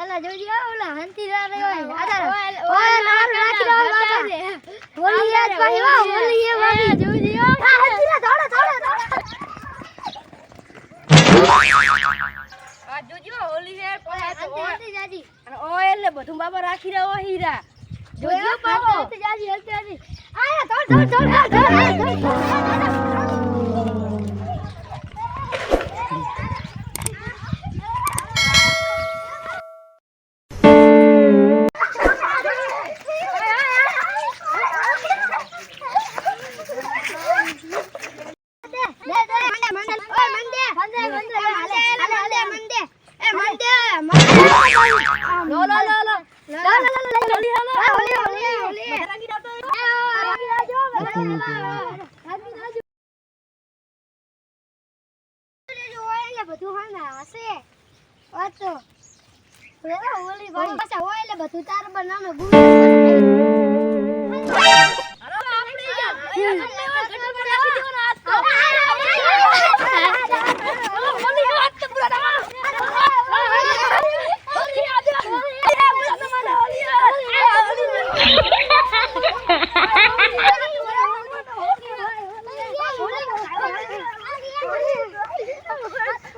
એલા જોજો ઓલા હંતી રા રે આધાર ઓય નાર રાખી દો બાપા હોલી યાદ પાહી વા હોલી એ વાડી જોજો આ હંતી રા દોડો દોડો આ જોજો હોલી તો હંતી જાજી. અને ઓય એટલે બધું બાબા રાખી રહ્યો હીરા. જોજો પાવો. હંતી જાજી હંતી જાજી. આયા દોડ દોડ દોડ દોડ. લો લો લો લો જલ્દી હાલો. બધું તાર બનાવે હાલો, Oh, that's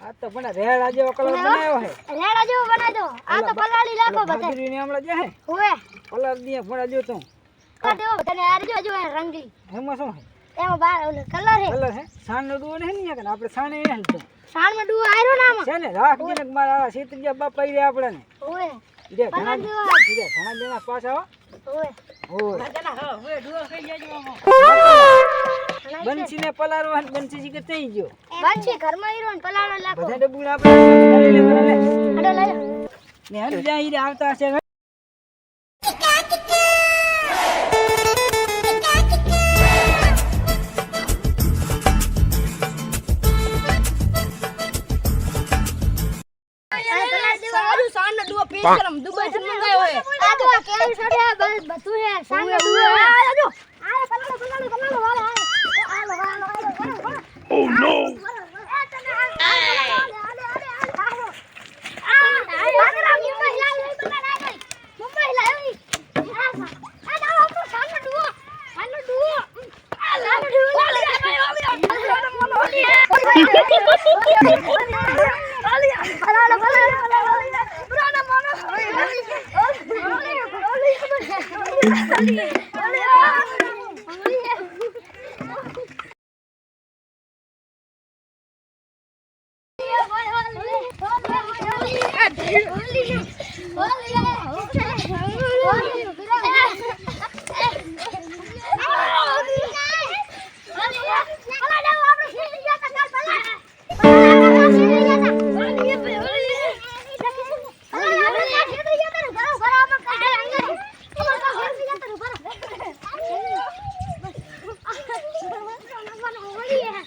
આ તો પણ રેડા આજે કલર બનાવ્યો હે. રેડા જેવો બનાવી દો આ તો પલાળી લાખો બધા. ભાગીરી ને હમણાં જે હે? દિયા ફોડા જો તું. કર તને આ જો રંગી એમાં શું હે? એમાં બાર ઓલો કલર હે કલર હે સાણ નો દુવો નહીં કે આપણે સાણે હે તો. સાણમાં આયરો ના આમાં? છે ને? રાખજે ને મારા આ સીતરિયા બાપા ઈ આપણે ને ઓવે. ઈરે ઘણા દેના પાછા ડુઓ જાજો બંસી ને પલારો બંસી જી કે થઈ ગયો. બાંધી ઘરમાં હીરો ને પલાળો લાખો. બધા ડબ્બુ આપણે લઈ લે લે આડો લઈ લો. ને હરી જ્યાં આવતા હશે સાંજનો ડુઓ પેક કરમ. હે. આ તો આ કેવું બસ બધું હે સાણમાં આ, આ જો. આ પલાળો પલાળો પલાળો વાળો આલો આલો આલો ઓ નો મુંબઈ લાવી આ જાઓ Olha, olha, olha.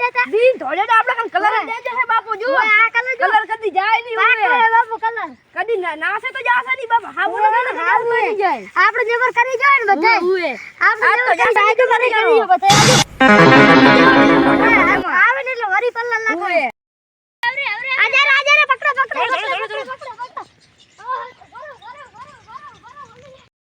સાનો ડુઓ ધોળે ધોળેડા આપણે કલર દે દે હે. બાપુ જુઓ. કલર કદી જાય નહીં હવે. કદી ના- નાસે તો જાશે નહીં બાપુ. હા, બોલો ને, હાવ નહીં જાય. આપણે જબર કરી જાય ને બધા. આપણે આ તો જાય તો કરી બધા